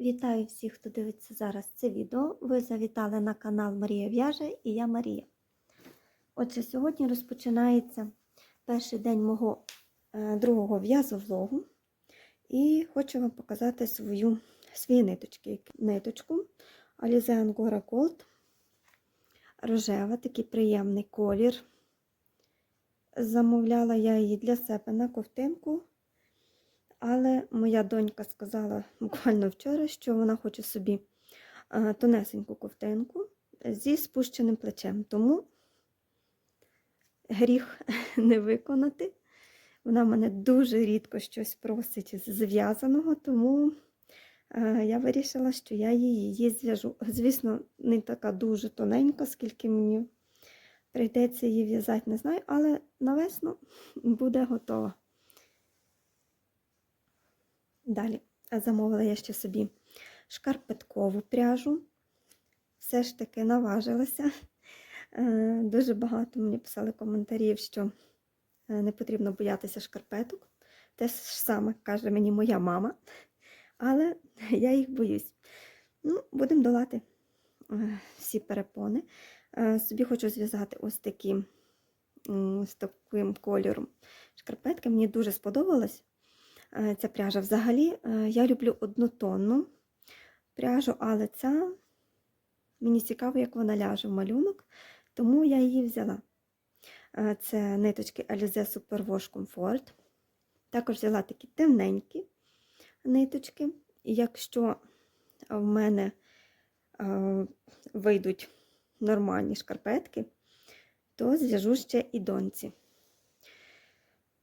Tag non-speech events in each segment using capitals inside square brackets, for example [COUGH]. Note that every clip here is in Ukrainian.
Вітаю всіх, хто дивиться зараз це відео. Ви завітали на канал Марія В'яже і я Марія. Отже, сьогодні розпочинається перший день мого е, другого в'язовлогу. І хочу вам показати свою, свої ниточки. Ниточку Alize Angora Gold. Рожева, такий приємний колір. Замовляла я її для себе на ковтинку. Але моя донька сказала буквально вчора, що вона хоче собі тонесеньку ковтинку зі спущеним плечем. Тому гріх [LAUGHS] не виконати. Вона мене дуже рідко щось просить з зв'язаного, тому я вирішила, що я її зв'яжу. Звісно, не така дуже тоненька, скільки мені прийдеться її в'язати, не знаю, але на весну буде готова. Далі замовила я ще собі шкарпеткову пряжу. Все ж таки наважилася. Е, Дуже багато мені писали коментарів, що е, не потрібно боятися шкарпеток. Те ж саме каже мені моя мама, але [LAUGHS] я їх боюсь. Ну, Будемо долати е, всі перепони. Собі хочу зв'язати ось такі з таким кольором шкарпетки. Мені дуже сподобалось ця пряжа. Взагалі, я люблю однотонну пряжу, але ця мені цікаво, як вона ляже в малюнок, тому я її взяла. Це ниточки Alize Superwash Comfort. Також взяла такі темненькі ниточки. Якщо в мене вийдуть нормальні шкарпетки, то зв'яжу ще і доньці.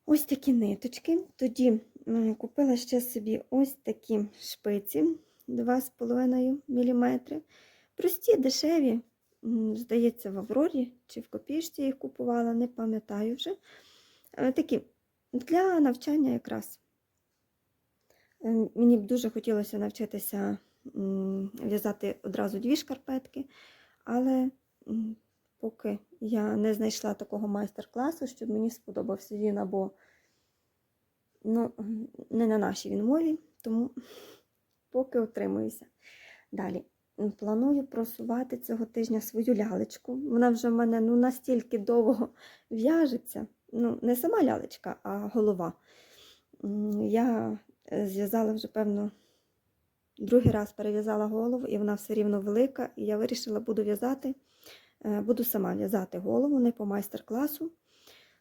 Ось такі ниточки. Тоді купила ще собі ось такі шпиці 2,5 мм. Прості, дешеві, здається, в Аврорі чи в копішці їх купувала, не пам'ятаю вже. Такі для навчання якраз. Е, мені б дуже хотілося навчитися в'язати одразу дві шкарпетки, але поки я не знайшла такого майстер-класу, щоб мені сподобався він або ну, не на нашій він мові, тому поки утримуюся. Далі. Планую просувати цього тижня свою лялечку. Вона вже в мене ну, настільки довго в'яжеться. Ну, не сама лялечка, а голова. Я е, зв'язала вже, певно, другий раз перев'язала голову, і вона все рівно велика. І я вирішила, буду в'язати, е, буду сама в'язати голову, не по майстер-класу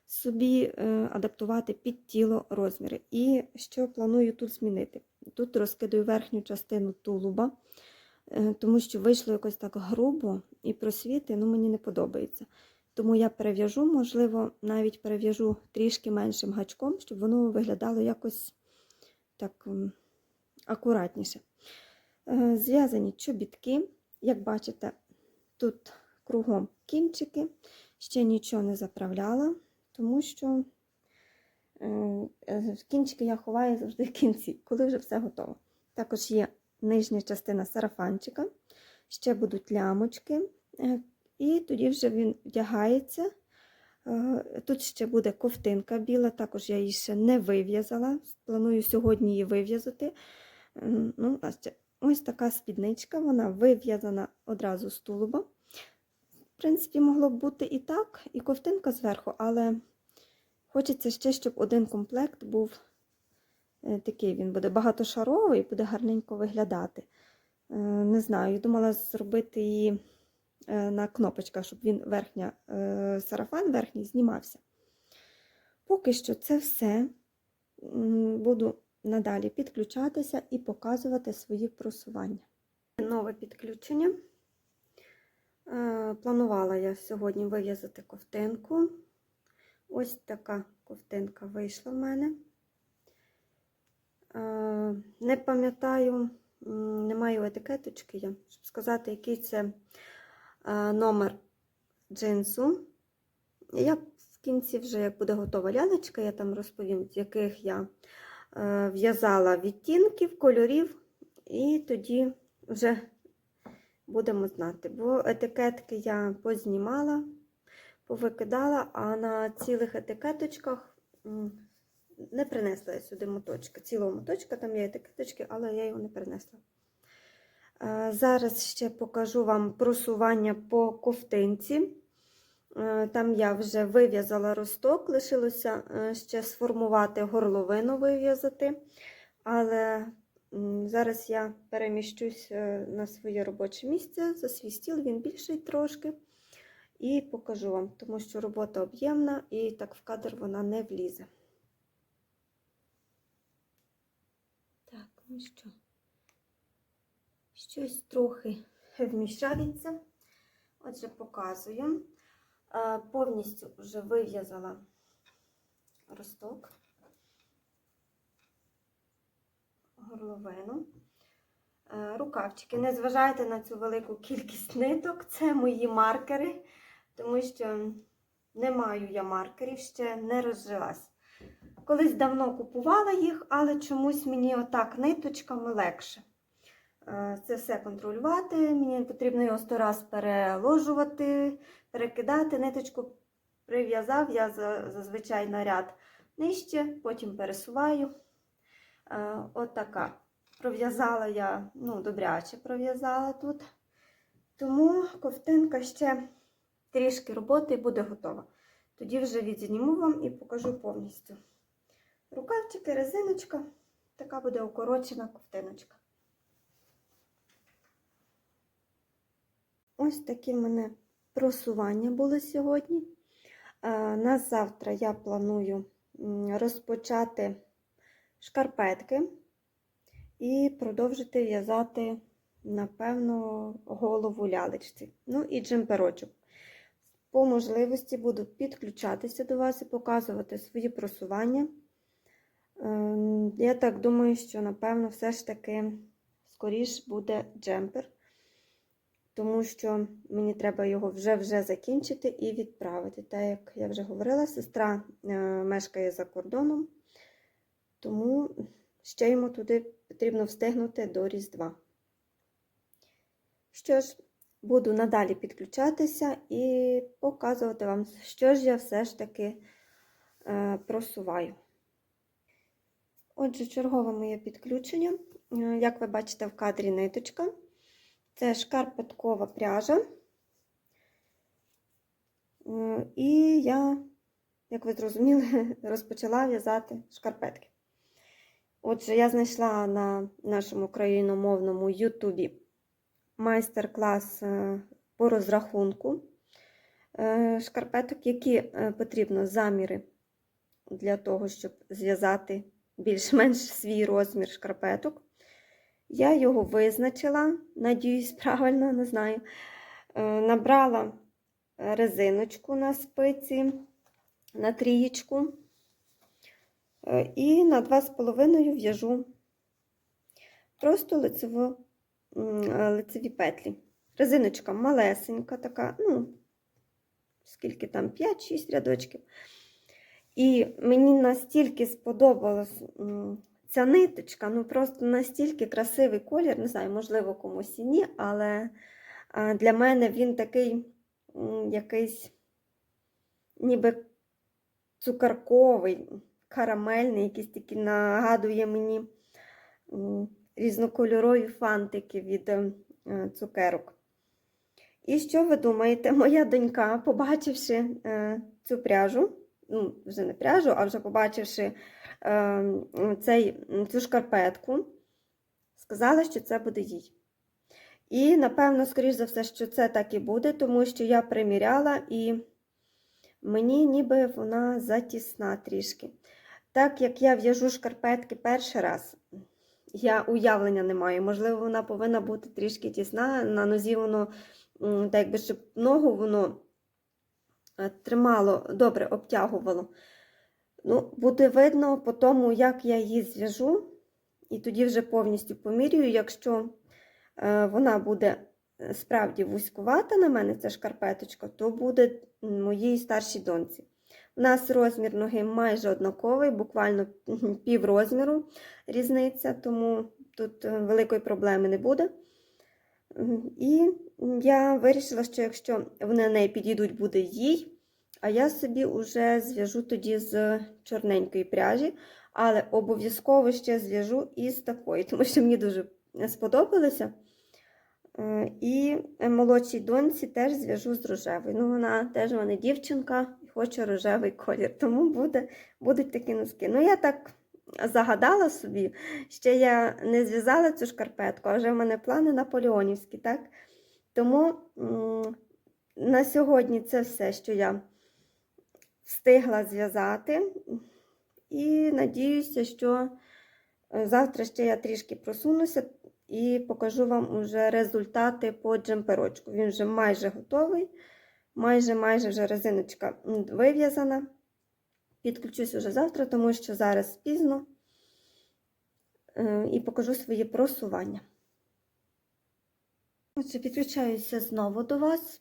собі е, адаптувати під тіло розміри. І що планую тут змінити? Тут розкидаю верхню частину тулуба, е, тому що вийшло якось так грубо і просвіти ну, мені не подобається. Тому я перев'яжу, можливо, навіть перев'яжу трішки меншим гачком, щоб воно виглядало якось так акуратніше. Е, зв'язані чобітки, як бачите, тут кругом кінчики, ще нічого не заправляла тому що е, кінчики я ховаю завжди в кінці, коли вже все готово. Також є нижня частина сарафанчика, ще будуть лямочки, е, і тоді вже він вдягається. Е, тут ще буде ковтинка біла, також я її ще не вив'язала. Планую сьогодні її вив'язати. Ну, Ось така спідничка, вона вив'язана одразу з тулуба. Принципі, могло б бути і так, і ковтинка зверху, але хочеться ще, щоб один комплект був е, такий, він буде багатошаровий буде гарненько виглядати. Е, не знаю, я думала зробити її е, на кнопочках, щоб він верхня, сарафан верхній знімався. Поки що це все. Буду надалі підключатися і показувати свої просування. Нове підключення. Е, планувала я сьогодні вив'язати ковтинку. Ось така ковтинка вийшла в мене. Е, не пам'ятаю, не маю етикеточки, щоб сказати, який це е, номер джинсу. Я в кінці, вже, як буде готова лялечка, я там розповім, з яких я в'язала відтінків, кольорів, і тоді вже будемо знати. Бо етикетки я познімала, повикидала, а на цілих етикеточках не принесла я сюди моточка. Цілого моточка, там є етикеточки, але я його не принесла. Е, Зараз ще покажу вам просування по ковтинці. Е, Там я вже вив'язала росток, лишилося е, ще сформувати горловину вив'язати. Але зараз я переміщусь е, на своє робоче місце, за свій стіл, він більший трошки. І покажу вам, тому що робота об'ємна і так в кадр вона не влізе. Так, ну що, щось трохи вміщається. Отже, показую. Е, Повністю вже вив'язала росток, горловину. Е, Рукавчики. Не зважайте на цю велику кількість ниток, це мої маркери, тому що не маю я маркерів, ще не розжилась. Колись давно купувала їх, але чомусь мені отак ниточками легше. Е, Це все контролювати. Мені потрібно його сто раз переложувати, перекидати. Ниточку прив'язав я зазвичай на ряд нижче, потім пересуваю. Е, От така. Пров'язала я, ну, добряче пров'язала тут. Тому ковтинка ще трішки роботи і буде готова. Тоді вже відзніму вам і покажу повністю. Рукавчики, резиночка. Така буде укорочена ковтиночка. Ось такі в мене просування були сьогодні. Е, На завтра я планую розпочати шкарпетки і продовжити в'язати, напевно, голову лялечці. Ну і джемперочок. По можливості буду підключатися до вас і показувати свої просування. Е, Я так думаю, що, напевно, все ж таки скоріш буде джемпер тому що мені треба його вже-вже закінчити і відправити. Так, як я вже говорила, сестра е, мешкає за кордоном, тому ще йому туди потрібно встигнути до Різдва. Що ж, буду надалі підключатися і показувати вам, що ж я все ж таки е, просуваю. Отже, чергове моє підключення. Е, Як ви бачите, в кадрі ниточка. Це шкарпеткова пряжа. Е, І я, як ви зрозуміли, [LAUGHS] розпочала в'язати шкарпетки. Отже, я знайшла на нашому країномовному Ютубі майстер-клас е, по розрахунку е, шкарпеток, які е, потрібно заміри для того, щоб зв'язати більш-менш свій розмір шкарпеток. Я його визначила, надіюсь, правильно, не знаю. Набрала резиночку на спиці, на трієчку. Е, І на 2,5 в'яжу просто лицево, м, е, лицеві петлі. Резиночка малесенька така, ну, скільки там, 5-6 рядочків. І мені настільки сподобалось. м, Ця ниточка, ну просто настільки красивий колір, не знаю, можливо, комусь і ні, але для мене він такий якийсь ніби цукарковий, карамельний, якийсь такий нагадує мені різнокольорові фантики від е, цукерок. І що ви думаєте, [LAUGHS] моя донька, побачивши е, цю пряжу, ну, вже не пряжу, а вже побачивши е, цей, цю шкарпетку, сказала, що це буде їй. І, напевно, скоріш за все, що це так і буде, тому що я приміряла і мені ніби вона затісна трішки. Так як я в'яжу шкарпетки перший раз, я уявлення не маю. Можливо, вона повинна бути трішки тісна. На нозі воно, так якби щоб ногу воно е, тримало, добре обтягувало. Ну, Буде видно по тому, як я її зв'яжу, і тоді вже повністю помірюю, якщо е, вона буде е, справді вузькувата на мене, ця шкарпеточка, то буде моїй старшій доньці. У нас розмір ноги майже однаковий, буквально пів розміру різниця, тому тут е, великої проблеми не буде. І я вирішила, що якщо вони на неї підійдуть, буде їй. А я собі вже зв'яжу тоді з чорненької пряжі, але обов'язково ще зв'яжу із такої, [LAUGHS] тому що мені дуже сподобалося. Е, І молодшій доньці теж зв'яжу з рожевою. Ну, вона теж у мене дівчинка хоче рожевий колір, тому буде, будуть такі носки. Ну, я так загадала собі, ще я не зв'язала цю шкарпетку, а вже в мене плани наполеонівські, так? Тому на сьогодні це все, що я встигла зв'язати. І надіюся, що е, завтра ще я трішки просунуся і покажу вам уже результати по джемперочку. Він вже майже готовий, майже майже вже резиночка вив'язана. Підключусь уже завтра, тому що зараз пізно. Е, І покажу свої просування. Отже, підключаюся знову до вас.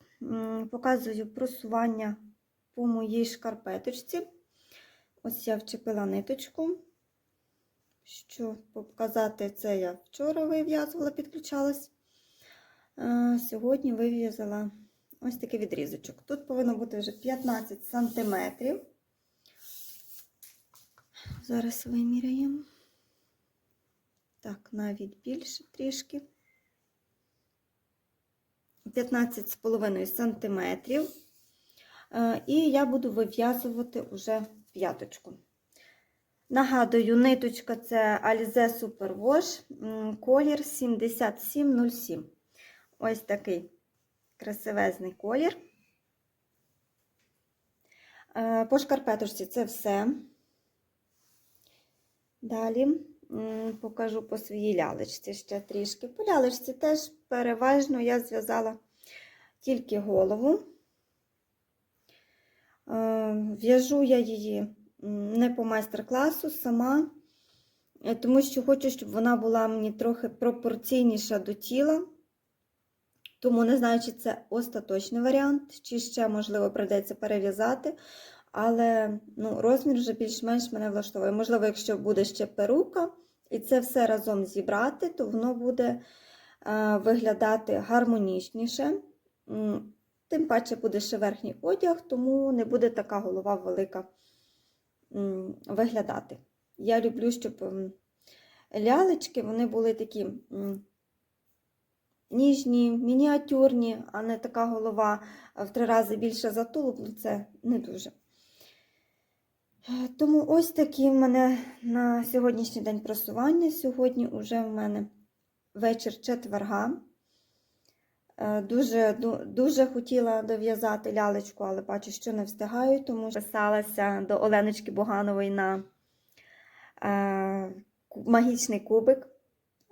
Показую просування по моїй шкарпеточці. Ось я вчепила ниточку. Щоб показати це, я вчора вив'язувала, підключалась. Е, Сьогодні вив'язала ось такий відрізочок. Тут повинно бути вже 15 сантиметрів. Зараз виміряємо. Так, навіть більше трішки. 15,5 сантиметрів. Е, І я буду вив'язувати уже п'яточку. Нагадую, ниточка це Alize Super Wash, колір 7707. Ось такий красивезний колір. Е, По шкарпеточці це все. Далі покажу по своїй лялечці ще трішки. По лялечці теж переважно я зв'язала тільки голову. Е, В'яжу я її не по майстер-класу сама, е, тому що хочу, щоб вона була мені трохи пропорційніша до тіла. Тому не знаю, чи це остаточний варіант, чи ще, можливо, прийдеться перев'язати. Але ну, розмір вже більш-менш мене влаштовує. Можливо, якщо буде ще перука, і це все разом зібрати, то воно буде е, виглядати гармонічніше. Тим паче буде ще верхній одяг, тому не буде така голова велика виглядати. Я люблю, щоб лялечки вони були такі ніжні, мініатюрні, а не така голова в три рази більше за тулуб, ну це не дуже. Тому ось такі в мене на сьогоднішній день просування. Сьогодні вже в мене вечір четверга. Е, Дуже, дуже хотіла дов'язати лялечку, але бачу, що не встигаю, тому що писалася до Оленочки Боганової на е, магічний кубик.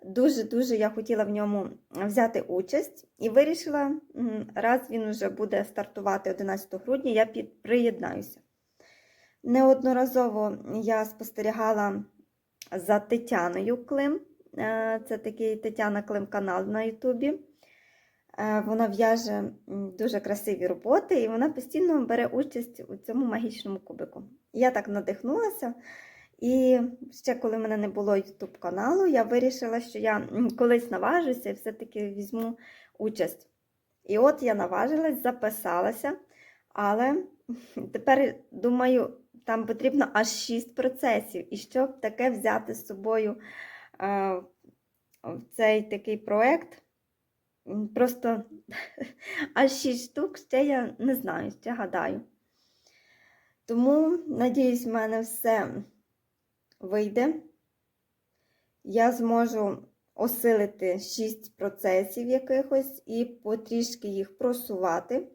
Дуже-дуже я хотіла в ньому взяти участь і вирішила, раз він вже буде стартувати 11 грудня, я приєднаюся. Неодноразово я спостерігала за Тетяною Клим. Е, Це такий Тетяна Клим канал на Ютубі. Е, Вона в'яже дуже красиві роботи і вона постійно бере участь у цьому магічному кубику. Я так надихнулася. І ще коли в мене не було YouTube каналу, я вирішила, що я колись наважуся і все-таки візьму участь. І от я наважилась, записалася, але тепер думаю, там потрібно аж 6 процесів. І щоб таке взяти з собою е, в цей такий проект, просто [LAUGHS] аж 6 штук, ще я не знаю, ще гадаю. Тому, надіюсь, в мене все вийде. Я зможу осилити 6 процесів якихось і потрішки їх просувати.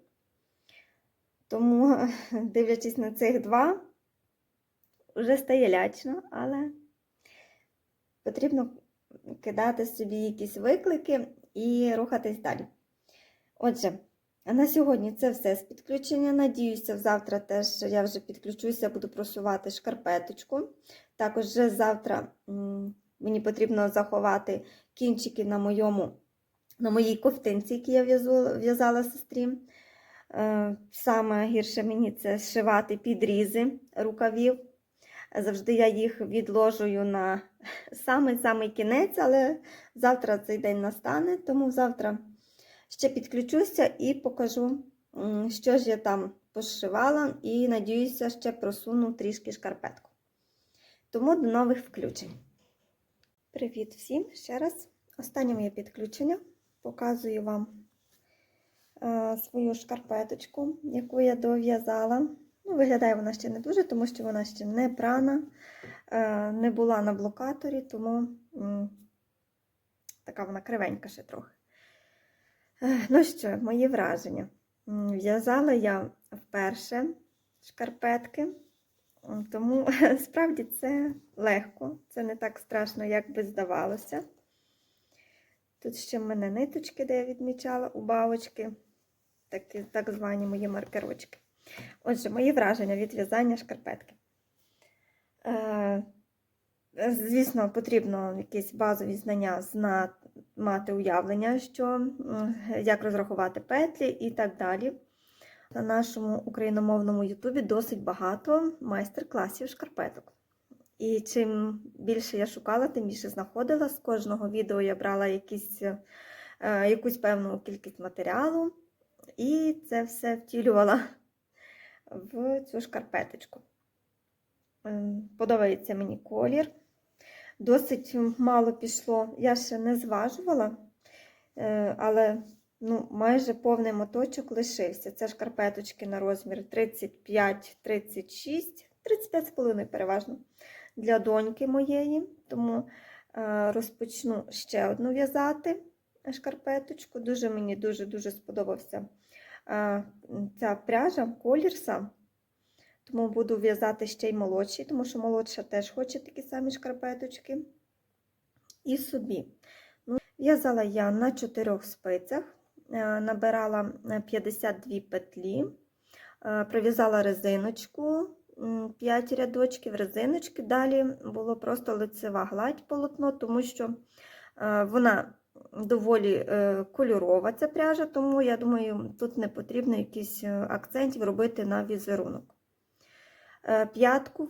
Тому, [LAUGHS] дивлячись на цих два, вже стає лячно, але потрібно кидати собі якісь виклики і рухатись далі. Отже, на сьогодні це все з підключення. Надіюся, завтра теж я вже підключуся, буду просувати шкарпеточку. Також вже завтра мені потрібно заховати кінчики на, моєму, на моїй ковтинці, які я в'язала сестрі. Е, Саме гірше мені це зшивати підрізи рукавів. Завжди я їх відложую на самий-самий кінець, але завтра цей день настане, тому завтра ще підключуся і покажу, що ж я там пошивала, і надіюся, ще просуну трішки шкарпетку. Тому до нових включень. Привіт всім ще раз. Останнє моє підключення показую вам е, свою шкарпеточку, яку я дов'язала. Ну, виглядає вона ще не дуже, тому що вона ще не прана, е, не була на блокаторі, тому така вона кривенька ще трохи. Е, Ну що, мої враження. В'язала я вперше шкарпетки, тому [LAUGHS] справді це легко, це не так страшно, як би здавалося. Тут ще в мене ниточки, де я відмічала у бабочки, такі, так звані мої маркерочки. Отже, мої враження від в'язання шкарпетки. Е, Звісно, потрібно якісь базові знання зна- мати уявлення, що, як розрахувати петлі і так далі. На нашому україномовному Ютубі досить багато майстер-класів шкарпеток. І чим більше я шукала, тим більше знаходила. З кожного відео я брала якісь, е, якусь певну кількість матеріалу, і це все втілювала в цю шкарпеточку. Ем, Подобається мені колір. Досить мало пішло. Я ще не зважувала, е, але ну, майже повний моточок лишився. Це шкарпеточки на розмір 35-36, 35,5 переважно для доньки моєї. Тому е, розпочну ще одну в'язати шкарпеточку. Дуже мені дуже-дуже сподобався е, ця пряжа, колір сам. Тому буду в'язати ще й молодші, тому що молодша теж хоче такі самі шкарпеточки. І собі. Ну, В'язала я на чотирьох спицях, набирала е, 52 петлі, е, пров'язала резиночку, 5 рядочків резиночки. Далі було просто лицева гладь полотно, тому що е, вона доволі е, кольорова ця пряжа, тому я думаю, тут не потрібно якісь е, акцентів робити на візерунок. Е, П'ятку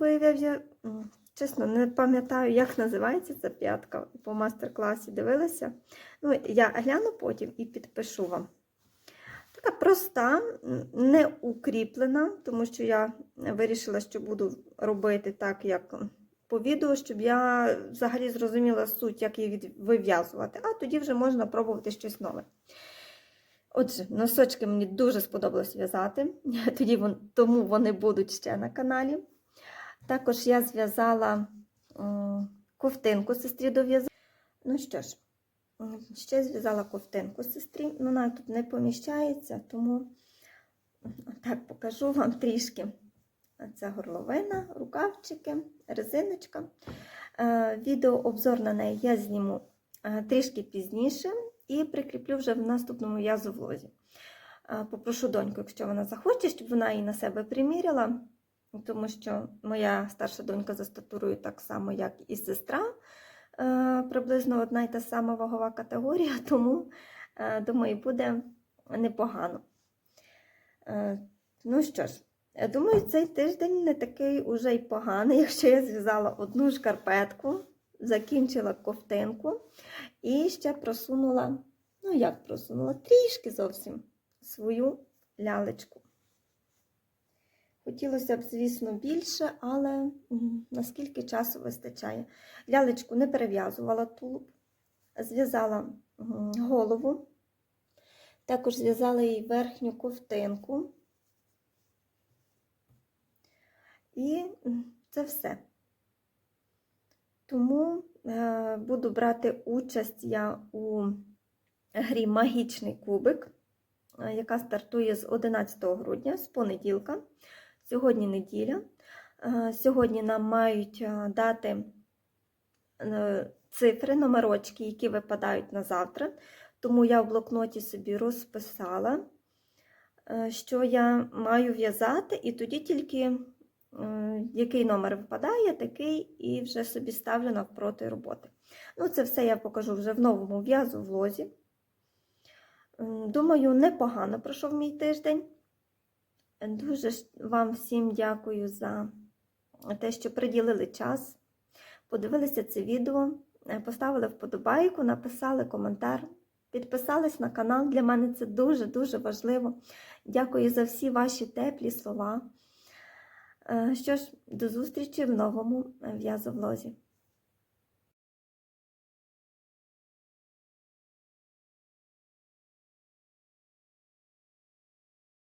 м, чесно, не пам'ятаю, як називається ця п'ятка. По мастер-класі дивилася. Ну, я гляну потім і підпишу вам. Така проста, не укріплена, тому що я вирішила, що буду робити так, як по відео, щоб я взагалі зрозуміла суть, як її вив'язувати, а тоді вже можна пробувати щось нове. Отже, носочки мені дуже сподобалось в'язати, [LAUGHS] тому вони будуть ще на каналі. Також я зв'язала м, ковтинку сестрі дов'язала. Ну що ж, ще зв'язала ковтинку сестрі. Ну, Вона тут не поміщається, тому так покажу вам трішки. Це горловина, рукавчики, резиночка. Е, Відеообзор на неї я зніму е, трішки пізніше і прикріплю вже в наступному в'язовлозі. Е, Попрошу доньку, якщо вона захоче, щоб вона її на себе приміряла, тому що моя старша донька за статурою так само, як і сестра, е, приблизно одна й та сама вагова категорія, [LAUGHS] тому, е, думаю, буде непогано. Е, Ну що ж, думаю, цей тиждень не такий уже й поганий, [LAUGHS] якщо я зв'язала одну шкарпетку, закінчила ковтинку і ще просунула, ну як просунула, трішки зовсім свою лялечку. Хотілося б, звісно, більше, але наскільки часу вистачає. Лялечку не перев'язувала тулуб, зв'язала голову, також зв'язала їй верхню ковтинку. І це все. Тому е, буду брати участь я у грі Магічний кубик, е, яка стартує з 11 грудня, з понеділка. Сьогодні неділя. Е, Сьогодні нам мають е, дати е, цифри, номерочки, які випадають на завтра. Тому я в блокноті собі розписала, що я маю в'язати, і тоді тільки який номер випадає, такий і вже собі ставлю навпроти роботи. Ну, це все я покажу вже в новому в'язу влозі. М, Думаю, непогано пройшов мій тиждень. Дуже вам всім дякую за те, що приділили час, подивилися це відео, е, поставили вподобайку, написали коментар, підписались на канал. Для мене це дуже-дуже важливо. Дякую за всі ваші теплі слова. Е, Що ж, до зустрічі в новому в'язовлозі.